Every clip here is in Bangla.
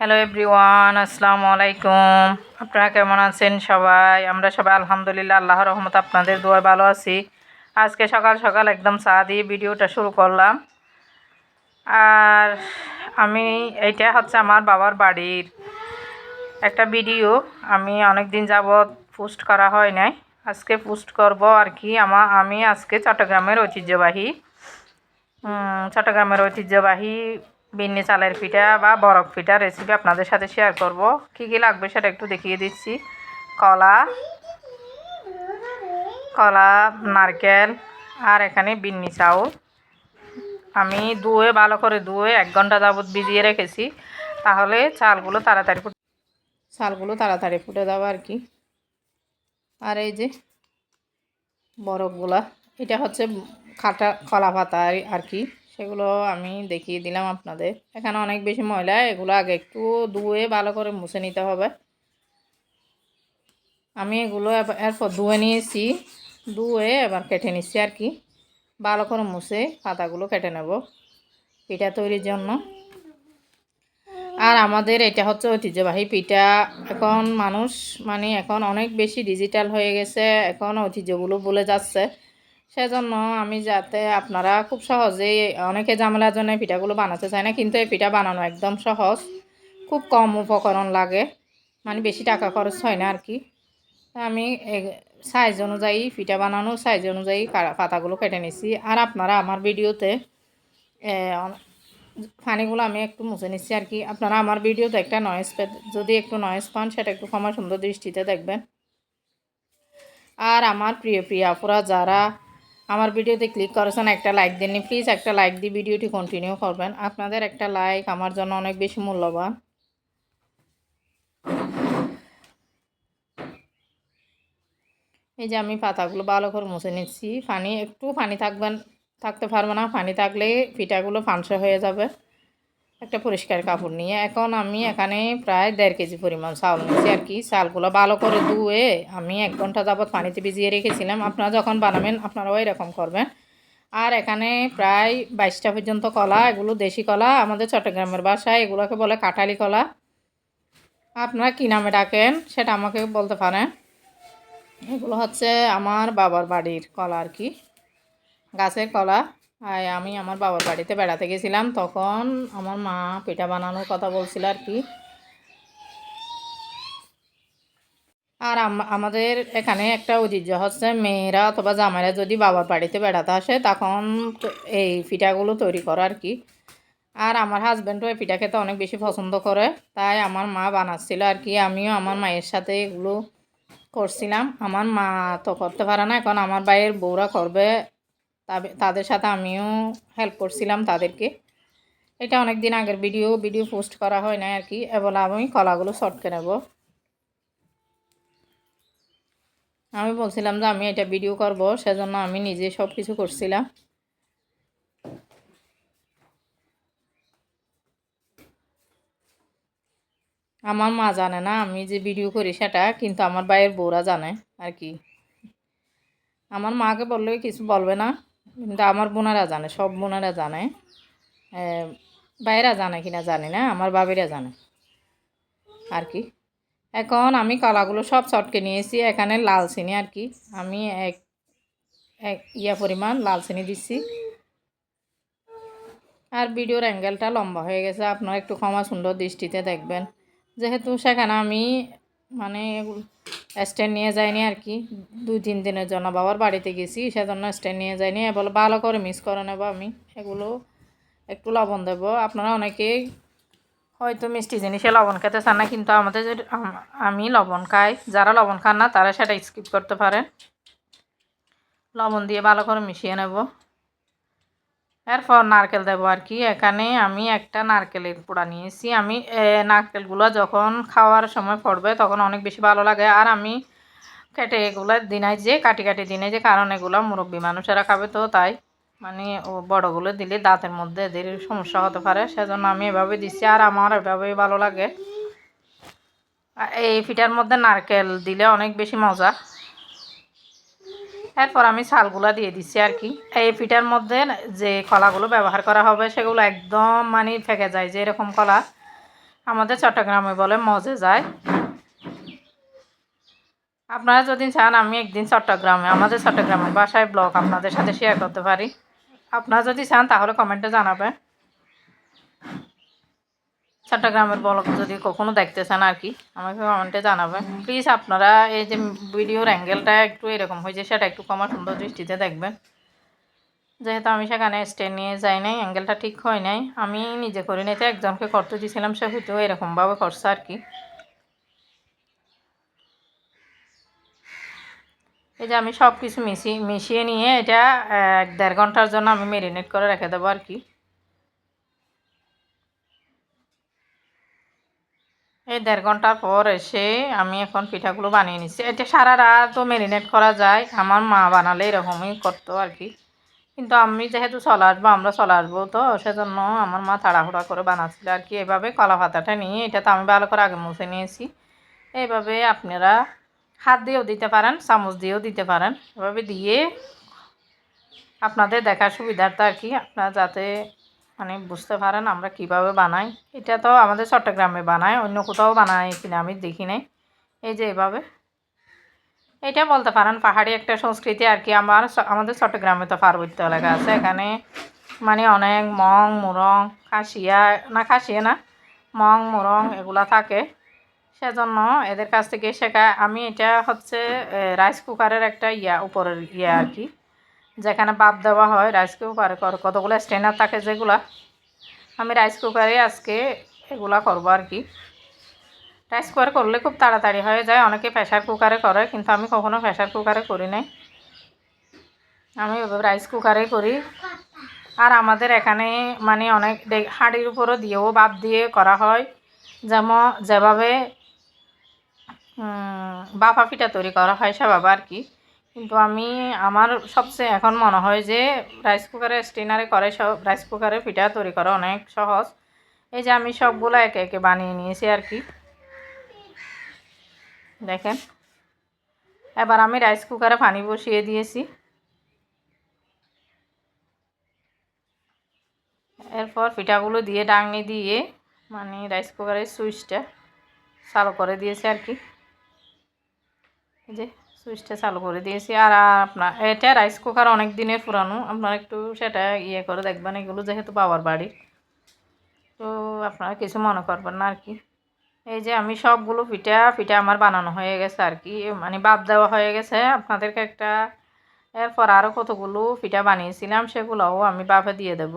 হ্যালো এভরিওয়ান আসসালামু আলাইকুম আপনারা কেমন আছেন সবাই আমরা সবাই আলহামদুলিল্লাহ আল্লাহর রহমত আপনাদের দোয়ায় ভালো আছি আজকে সকাল সকাল একদম চা দিয়ে ভিডিওটা শুরু করলাম আর আমি এইটা হচ্ছে আমার বাবার বাড়ির একটা ভিডিও আমি অনেক দিন যাবৎ পোস্ট করা হয় নাই আজকে পোস্ট করব আর কি আমার আমি আজকে চট্টগ্রামের ঐতিহ্যবাহী চট্টগ্রামের ঐতিহ্যবাহী বিন্নি চালের পিঠা বা বরফ পিঠা রেসিপি আপনাদের সাথে শেয়ার করব। কী কী লাগবে সেটা একটু দেখিয়ে দিচ্ছি। কলা কলা, নারকেল, আর এখানে বিন্নি চাউল আমি ধুয়ে, ভালো করে ধুয়ে এক ঘণ্টা যাবত ভিজিয়ে রেখেছি। তাহলে চালগুলো তাড়াতাড়ি ফুটে চালগুলো তাড়াতাড়ি ফুটে যাবে আর কি। আর এই যে বরফগুলা, এটা হচ্ছে খাটা, কলা পাতা আর কি। সেগুলো আমি দেখিয়ে দিলাম আপনাদের। এখানে অনেক বেশি ময়লা, এগুলো আগে একটু ধুয়ে ভালো করে মুছে নিতে হবে। আমি এগুলো এরপর ধুয়ে নিয়েছি। ধুয়ে এবার কেটে নিচ্ছি আর কি। ভালো করে মুছে পাতাগুলো কেটে নেব পিঠা তৈরির জন্য। আর আমাদের এটা হচ্ছে ঐতিহ্যবাহী পিঠা। এখন মানুষ মানে এখন অনেক বেশি ডিজিটাল হয়ে গেছে। এখন ঐতিহ্যগুলো বলে যাচ্ছে। সেজন্য আমি যাতে আপনারা খুব সহজেই, অনেকে ঝামেলার জন্য পিঠাগুলো বানাতে চায় না, কিন্তু এই পিঠা বানানো একদম সহজ। খুব কম উপকরণ লাগে মানে বেশি টাকা খরচ হয় না আর কি আমি সাইজ অনুযায়ী পিঠা বানানো সাইজ অনুযায়ী পাতাগুলো কেটে নিছি। আর আপনারা আমার ভিডিওতে পানিগুলো আমি একটু মুছে নিচ্ছি আর কি আপনারা আমার ভিডিওতে একটা নয়েজ পে যদি একটু নয়েজ পান, সেটা একটু ক্ষমা সুন্দর দৃষ্টিতে দেখবেন। আর আমার প্রিয় প্রিয় আপুরা, যারা আমার ভিডিওতে ক্লিক করেছেন একটা লাইক দেননি। প্লিজ একটা লাইক দিয়ে ভিডিওটি কন্টিনিউ করবেন। আপনাদের একটা লাইক আমার জন্য অনেক বেশি মূল্যবান। এই যে আমি পাতাগুলো ভালো করে মুছে নিচ্ছি। পানি একটু পানি থাকবেন, থাকতে পারবে না। পানি থাকলে পিঠাগুলো ফাংসা হয়ে যাবে। একটা পরিষ্কার কাপড় নিয়ে এখন আমি এখানে প্রায় দেড় কেজি পরিমাণ চাউল নিয়েছি আর কি। চালগুলো ভালো করে ধুয়ে আমি এক ঘণ্টা যাবত পানিতে ভিজিয়ে রেখেছিলাম। আপনারা যখন বানাবেন আপনারাও এরকম করবেন। আর এখানে প্রায় বাইশটা পর্যন্ত কলা, এগুলো দেশি কলা, আমাদের চট্টগ্রামের বাসায় এগুলোকে বলে কাঁঠালি কলা। আপনারা কী নামে ডাকেন সেটা আমাকে বলতে পারেন। এগুলো হচ্ছে আমার বাবার বাড়ির কলা আর কি। গাছের কলা। আর আমি আমার বাবার বাড়িতে বেড়াতে গেছিলাম, তখন আমার মা পিঠা বানানোর কথা বলছিল আর কি। আর আম- আমাদের এখানে একটা ঐতিহ্য হচ্ছে, মেয়েরা অথবা জামাইরা যদি বাবার বাড়িতে বেড়াতে আসে, তখন এই পিঠাগুলো তৈরি করে আর কি। আর আমার হাজব্যান্ডও এই পিঠা খেতে অনেক বেশি পছন্দ করে, তাই আমার মা বানাচ্ছিল আর কি। আমিও আমার মায়ের সাথে এগুলো করছিলাম। আমার মা তো করতে পারে না, এখন আমার ভাইয়ের বউরা করবে তাদের সাথে আমিও হেল্প করছিলাম তাদেরকে। এটা অনেক দিন আগের ভিডিও ভিডিও পোস্ট করা হয় না আর কি এবার আমি কলাগুলো শর্টকে নেব। আমি বলছিলাম যে আমি এটা ভিডিও করব, সেজন্য আমি নিজে সব কিছু করছিলাম। আমার মা জানে না আমি যে ভিডিও করি সেটা, কিন্তু আমার ভাইয়ের বউরা জানে আর কি আমার মাকে বললেও কিছু বলবে না। কিন্তু আমার বোনারা জানে, সব বোনারা জানে। বাইরা জানে কিনা জানি না, আমার বাবিরা জানে। আর কি? এখন আমি কলাগুলো সব চটকে নিয়েছি, এখানে লাল চিনি আর কি। আমি এক এক ইয়া পরিমাণ লাল চিনি দিচ্ছি। আর ভিডিওর অ্যাঙ্গেলটা লম্বা হয়ে গেছে, আপনারা একটু ক্ষমা সুন্দর দৃষ্টিতে দেখবেন। যেহেতু সেখানে আমি মানে স্ট্যান্ড নিয়ে যায়নি আর কি। দুই, তিন দিনের জন্য বাবার বাড়িতে গেছি, সেজন্য স্ট্যান্ড নিয়ে যাইনি এবার ভালো করে মিক্স করে নেব আমি। এগুলো একটু লবণ দেবো। আপনারা অনেকেই হয়তো মিষ্টি জিনিসে লবণ খেতে চান না, কিন্তু আমাদের আমি লবণ খাই। যারা লবণ খান না, তারা সেটা স্কিপ করতে পারেন। লবণ দিয়ে ভালো করে মিশিয়ে নেব। এরপর নারকেল দেবো আর কি। এখানে আমি একটা নারকেলের পোড়া নিয়েছি। আমি নারকেলগুলো যখন খাওয়ার সময় পড়বে তখন অনেক বেশি ভালো লাগে। আর আমি কেটে এগুলো দিনাই যে, কাটি কাটি দিনে যে, কারণ এগুলো মুরব্বী মানুষেরা খাবে তো, তাই। মানে ও বড়গুলো দিলে দাঁতের মধ্যে এদের সমস্যা হতে পারে, সেজন্য আমি এভাবে দিচ্ছি আর আমার এভাবেই ভালো লাগে। এই পিঠার মধ্যে নারকেল দিলে অনেক বেশি মজা। এরপর আমি চালগুলো দিয়ে দিচ্ছি আর কি। এই পিঠার মধ্যে যে কলাগুলো ব্যবহার করা হবে, সেগুলো একদম মানে ফেঁকে যায় যে এরকম কলা। আমাদের চট্টগ্রামে বলে মজে যায়। আপনারা যদি চান, আমি একদিন চট্টগ্রামে, আমাদের চট্টগ্রামের বাসায় ব্লগ আপনাদের সাথে শেয়ার করতে পারি। আপনারা যদি চান, তাহলে কমেন্টে জানাবেন। চট্টগ্রামের ব্লগ যদি কখনো দেখতে চান আর কি, আমাকে কমেন্টে জানাবেন। প্লিজ আপনারা এই যে ভিডিওর অ্যাঙ্গেলটা একটু এরকম হয়েছে, সেটা একটু কমা সুন্দর দৃষ্টিতে দেখবেন। যেহেতু আমি সেখানে স্টে নিয়ে যাই নাই অ্যাঙ্গেলটা ঠিক হয় নাই, আমি নিজে করি নাই তো একজনকে করতে দিয়েছিলাম, সে হয়তো এরকমভাবে করছে আর কি। এই যে আমি সব কিছু মিশিয়ে মিশিয়ে নিয়ে এটা এক দেড় ঘণ্টার জন্য আমি মেরিনেট করে রেখে দেবো আর কি। এই দেড় ঘণ্টার পর এসে আমি এখন পিঠাগুলো বানিয়ে নিচ্ছি এটা সারা রাতও মেরিনেট করা যায়, আমার মা বানালে এরকমই করতো আর কি। কিন্তু আমি যেহেতু চলে আসব, আমরা চলে আসব তো, সেজন্য আমার মা তাড়াহুড়া করে বানাচ্ছিল আর কি। এভাবে কলা পাতাটা নিয়ে, এটা তো আমি ভালো করে আগে মুছে নিয়েছি। এইভাবে আপনারা হাত দিয়েও দিতে পারেন, চামচ দিয়েও দিতে পারেন। এভাবে দিয়ে আপনাদের দেখার সুবিধার্থে আর কি, আপনারা যাতে মানে বুঝতে পারেন আমরা কীভাবে বানাই। এটা তো আমাদের চট্টগ্রামে বানায়, অন্য কোথাও বানায় কিনা আমি দেখি নাই। এই যে এভাবে। এটা বলতে পারেন, পাহাড়ি একটা সংস্কৃতি আর কি। আমার আমাদের চট্টগ্রামে তো পার্বত্য এলাকা আছে। এখানে মানে অনেক মং, মুরং, খাসিয়া, না খাসিয়া না, মং, মুরং এগুলা থাকে। সেজন্য এদের কাছ থেকে শেখা, আমি এটা হচ্ছে রাইস কুকারের একটা ইয়া, উপরের ইয়ে আর কি। যেখানে বাপ দেওয়া হয় রাইস কুকারে কর, কতগুলো স্ট্যান্ডার থাকে যেগুলা, আমি রাইস কুকারে আজকে এগুলা করব আর কি। রাইস কুকার করলে খুব তাড়াতাড়ি হয়ে যায়, অনেকে প্রেশার কুকারে করে, কিন্তু আমি কখনো প্রেশার কুকারে করি নাই। আমি রাইস কুকারে করি। আর আমাদের এখানে মানে অনেক হাঁড়ির উপরও দিয়েও বাপ দিয়ে করা হয়। যেমন যেভাবে বাফা পিঠা তৈরি করা হয় সেভাবে আর কি। কিন্তু আমি, আমার সবচেয়ে এখন মনে হয় যে রাইস কুকারে স্টিনারে করে সব রাইস কুকারে পিঠা তৈরি করা অনেক সহজ। এই যে আমি সবগুলো একে একে বানিয়ে নিয়েছি আর কি। দেখেন, এবার আমি রাইস কুকারে পানি বসিয়ে দিয়েছি। এরপর পিঠাগুলো দিয়ে ডাংনি দিয়ে মানে রাইস কুকারের সুইচটা চালু করে দিয়েছি আর কি। যে সুইচটা চালু করে দিয়েছি। আর আপনার এটা রাইস কুকার অনেক দিনের পুরানো। আপনারা একটু সেটা ইয়ে করে দেখবেন, এগুলো যেহেতু বাবার বাড়ি। তো আপনারা কিছু মনে করবেন না আর কি। এই যে আমি সবগুলো পিঠা পিঠা আমার বানানো হয়ে গেছে আর কি। মানে বাদ দেওয়া হয়ে গেছে। আপনাদেরকে একটা, এরপর আরও কতগুলো পিঠা বানিয়েছিলাম, সেগুলোও আমি বাপে দিয়ে দেব।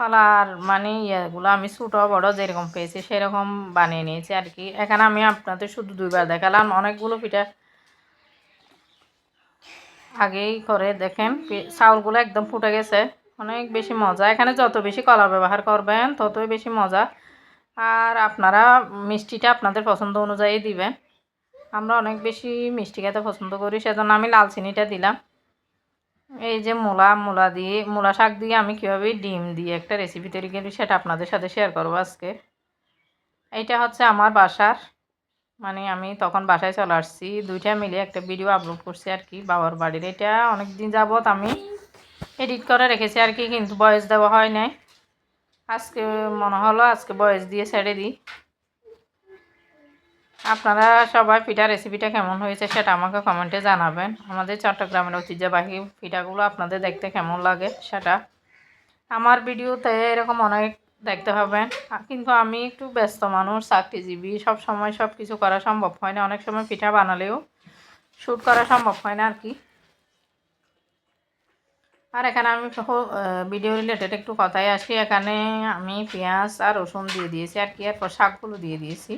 কলার মানে ইয়েগুলো আমি ছোটো, বড় যেরকম পেয়েছি সেরকম বানিয়ে নিয়েছি আর কি। এখানে আমি আপনাদের শুধু দুইবার দেখালাম, অনেকগুলো পিঠা আগেই করে দেখেন চাউলগুলো একদম ফুটে গেছে, অনেক বেশি মজা। এখানে যত বেশি কলা ব্যবহার করবেন, ততই বেশি মজা। আর আপনারা মিষ্টিটা আপনাদের পছন্দ অনুযায়ী দিবেন। আমরা অনেক বেশি মিষ্টি খেতে পছন্দ করি, সেজন্য আমি লাল চিনিটা দিলাম। এই যে মূলা মূলা দিয়ে, মূলা শাক দিয়ে আমি কীভাবে ডিম দিয়ে একটা রেসিপি তৈরি করি সেটা আপনাদের সাথে শেয়ার করব আজকে। এইটা হচ্ছে আমার বাসার মানে আমি তখন বাসায় চলে আসছি, দুইটা মিলে একটা ভিডিও আপলোড করছি আর কি বাবার বাড়ির। এটা অনেক দিন যাবত আমি এডিট করে রেখেছি আর কি, কিন্তু বয়স দেওয়া হয় নাই। আজকে মনে হলো আজকে বয়স দিয়ে ছেড়ে দিই। আপনারা সবাই পিঠা রেসিপিটা কেমন হয়েছে সেটা আমাকে কমেন্টে জানাবেন। আমাদের চট্টগ্রামের ঐতিহ্যবাহী পিঠাগুলো আপনাদের দেখতে কেমন লাগে সেটা আমার ভিডিওতে এরকম অনেক দেখতে হবে কিন্তু আমি একটু ব্যস্ত মানুষ, চাকরিজীবী, সব সময় সব কিছু করা সম্ভব হয় না। অনেক সময় পিঠা বানালেও শ্যুট করা সম্ভব হয় না আর কি। আর এখানে আমি ভিডিও রিলেটেড একটু কথাই আসি। এখানে আমি পেঁয়াজ আর রসুন দিয়ে দিয়েছি আর কি, এরপর শাকগুলো দিয়ে দিয়েছি।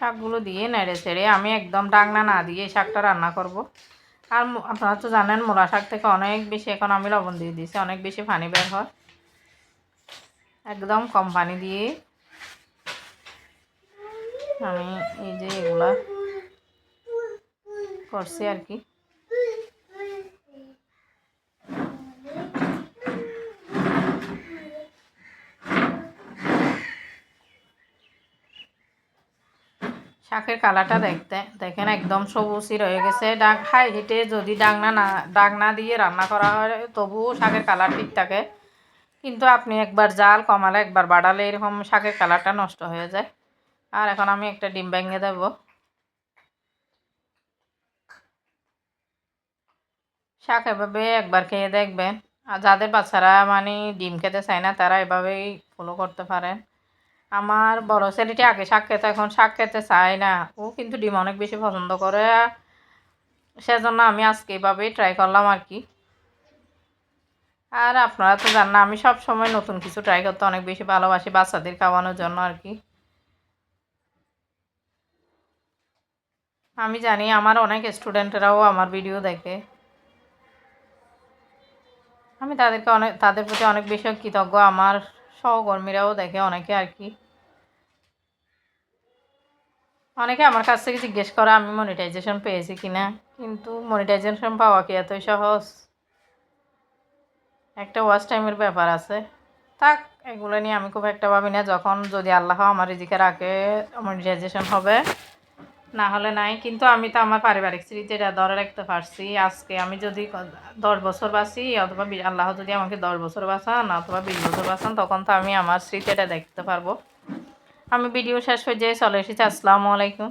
শাকগুলো দিয়ে নেড়ে চেড়ে আমি একদম ডাকনা না দিয়ে শাকটা রান্না করব। আর আপনারা তো জানেন, মোলা শাক থেকে অনেক বেশি এখন আমি লবণ দিয়ে দিয়েছি, অনেক বেশি পানি বের হয়। একদম কম পানি দিয়ে আমি এই যে এগুলা করছি আর কি। শাকের কালারটা দেখতে, দেখেন একদম সবুজই রয়ে গেছে। ডাক হাই হিটে যদি ডাকনা না ডাকনা দিয়ে রান্না করা হয়, তবুও শাকের কালার ঠিক থাকে। কিন্তু আপনি একবার জাল কমালে, একবার বাড়ালে এরকম শাকের কালারটা নষ্ট হয়ে যায়। আর এখন আমি একটা ডিম ভেঙে দেবো। শাক এভাবে একবার খেয়ে দেখবেন। আর যাদের বাচ্চারা মানে ডিম খেতে চায় না, তারা এভাবেই ফলো করতে পারেন। আমার বড় ছেলেটি আগে শাক খেতে, এখন শাক খেতে চায় না। ও কিন্তু ডিম অনেক বেশি পছন্দ করে। সেজন্য আমি আজকে এভাবেই ট্রাই করলাম আর কি। আর আপনারা তো জান না আমি সব সময় নতুন কিছু ট্রাই করতে অনেক বেশি ভালোবাসি বাচ্চাদের খাওয়ানোর জন্য আর কি। আমি জানি আমার অনেক স্টুডেন্টরাও আমার ভিডিও দেখে। আমি তাদেরকে অনেক, তাদের প্রতি অনেক বেশি কৃতজ্ঞ। আমার সহকর্মীরাও দেখে অনেকে আর কি। অনেকে আমার কাছ থেকে জিজ্ঞেস করে, আমি মনিটাইজেশন পেয়েছি কিনা? কিন্তু মনিটাইজেশন পাওয়া কি এতই সহজ? একটা ওয়াচ টাইমের ব্যাপার আছে। থাক, এগুলো নিয়ে আমি খুব একটা ভাবি না। যখন যদি আল্লাহ আমার রিজিকে রাখে মনিটাইজেশন হবে। না হলে নাই, কিন্তু আমি তো আমার পারিবারিক স্মৃতি এটা ধরে রাখতে পারছি, আজকে আমি যদি দশ বছর বাঁচি, অথবা আল্লাহ যদি আমাকে দশ বছর বাঁচান, অথবা বিশ বছর বাঁচান, তখন তো আমি আমার স্মৃতি এটা দেখতে পারব। আমি ভিডিও শেষ হয়ে যেয়ে চলে এসেছি, আসসালামু আলাইকুম।